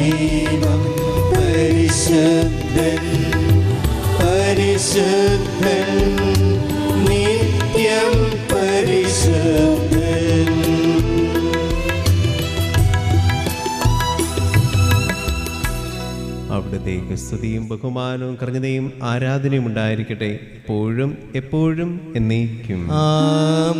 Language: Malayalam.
ദൈവം പരിശുദ്ധൻ പരിശുദ്ധൻ നിത്യം പരിശുദ്ധൻ. അവിടുത്തേക്ക് സ്തുതിയും ബഹുമാനവും കൃതയും ആരാധനയും ഉണ്ടായിരിക്കട്ടെ എപ്പോഴും എപ്പോഴും എന്നേക്കും.